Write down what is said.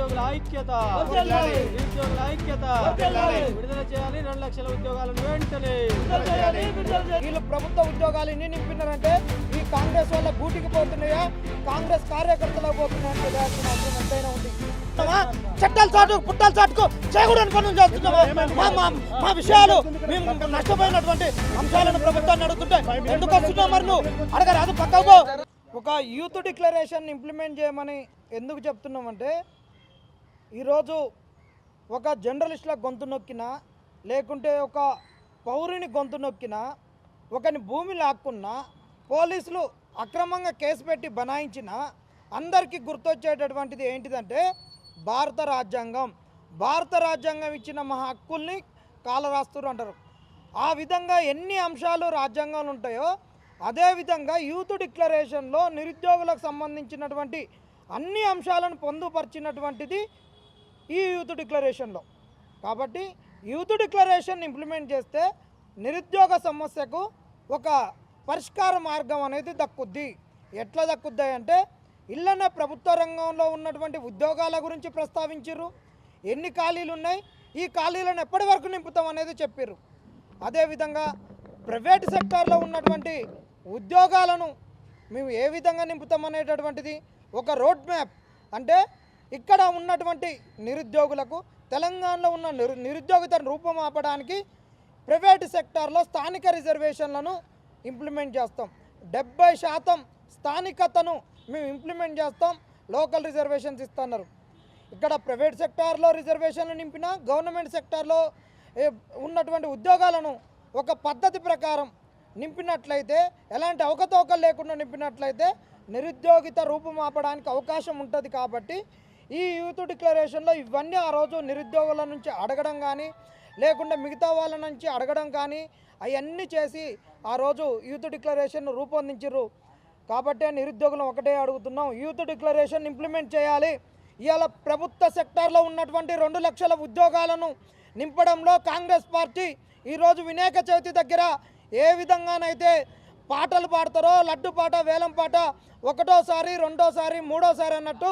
నిరుద్యోగుల ఐక్యత. నిరుద్యోగుల ఐక్యత. విడుదల చేయాలి. రెండు లక్షల ఉద్యోగాలను వెంటనే. వీళ్ళు ప్రభుత్వ ఉద్యోగాలు ఎన్ని నింపినారంటే ఈ కాంగ్రెస్ వల్ల గూటికి పోతున్నాయా? కాంగ్రెస్ కార్యకర్తలకు పోతున్నాయా అంటే తెలియాల్సిన అవసరం ఎంతైనా ఉంది. చట్టాల చాటు పుట్టాల చాటుకు చేయకూడని పనులు చేస్తున్నామా మా విషయాలు మేము నష్టపోయినటువంటి అంశాలను ప్రభుత్వాన్ని అడుగుతుంటే ఎందుకు వస్తున్నావు మరి నువ్వు? అడగరాదు పక్కకు. ఒక యూత్ డిక్లరేషన్ ఇంప్లిమెంట్ చేయమని ఎందుకు చెప్తున్నామంటే ఈరోజు ఒక జర్నలిస్టుల గొంతు నొక్కినా లేకుంటే ఒక పౌరుని గొంతు నొక్కినా ఒకని భూమి లాక్కున్నా పోలీసులు అక్రమంగా కేసు పెట్టి బనాయించిన అందరికీ గుర్తొచ్చేటటువంటిది ఏంటిదంటే భారత రాజ్యాంగం. భారత రాజ్యాంగం ఇచ్చిన మా హక్కుల్ని కాలరాస్తురు అంటారు. ఆ విధంగా ఎన్ని అంశాలు రాజ్యాంగంలో ఉంటాయో అదేవిధంగా యూత్ డిక్లరేషన్లో నిరుద్యోగులకు సంబంధించినటువంటి అన్ని అంశాలను పొందుపరిచినటువంటిది ఈ యూత్ డిక్లరేషన్లో. కాబట్టి యూత్ డిక్లరేషన్ ఇంప్లిమెంట్ చేస్తే నిరుద్యోగ సమస్యకు ఒక పరిష్కార మార్గం అనేది దక్కుద్ది. ఎట్లా దక్కుద్ది అంటే ఇళ్ళనే ప్రభుత్వ రంగంలో ఉన్నటువంటి ఉద్యోగాల గురించి ప్రస్తావించారు ఎన్ని ఖాళీలు ఉన్నాయి? ఈ ఖాళీలను ఎప్పటి వరకు నింపుతాం అనేది చెప్పారు అదేవిధంగా ప్రైవేట్ సెక్టార్లో ఉన్నటువంటి ఉద్యోగాలను మేము ఏ విధంగా నింపుతాం అనేటటువంటిది ఒక రోడ్ మ్యాప్. అంటే ఇక్కడ ఉన్నటువంటి నిరుద్యోగులకు తెలంగాణలో ఉన్న నిరు నిరుద్యోగితను రూపమాపడానికి ప్రైవేట్ సెక్టార్లో స్థానిక రిజర్వేషన్లను ఇంప్లిమెంట్ చేస్తాం. డెబ్బై శాతం స్థానికతను మేము ఇంప్లిమెంట్ చేస్తాం లోకల్ రిజర్వేషన్స్ ఇస్తున్నారు. ఇక్కడ ప్రైవేట్ సెక్టార్లో రిజర్వేషన్లు నింపిన గవర్నమెంట్ సెక్టార్లో ఉన్నటువంటి ఉద్యోగాలను ఒక పద్ధతి ప్రకారం నింపినట్లయితే ఎలాంటి అవకతవకలు లేకుండా నింపినట్లయితే నిరుద్యోగిత రూపుమాపడానికి అవకాశం ఉంటుంది కాబట్టి ఈ యూత్ డిక్లరేషన్లో ఇవన్నీ ఆ రోజు నిరుద్యోగుల నుంచి అడగడం కానీ లేకుండా మిగతా వాళ్ళ నుంచి అడగడం కానీ అవన్నీ చేసి ఆ రోజు యూత్ డిక్లరేషన్ రూపొందించరు కాబట్టి నిరుద్యోగులను ఒకటే అడుగుతున్నాం. యూత్ డిక్లరేషన్ ఇంప్లిమెంట్ చేయాలి. ఇవాళ ప్రభుత్వ సెక్టార్లో ఉన్నటువంటి రెండు లక్షల ఉద్యోగాలను నింపడంలో కాంగ్రెస్ పార్టీ ఈరోజు వినాయక చవితి దగ్గర ఏ విధంగానైతే పాటలు పాడతారో లడ్డు పాట వేలం పాట ఒకటోసారి రెండోసారి మూడోసారి అన్నట్టు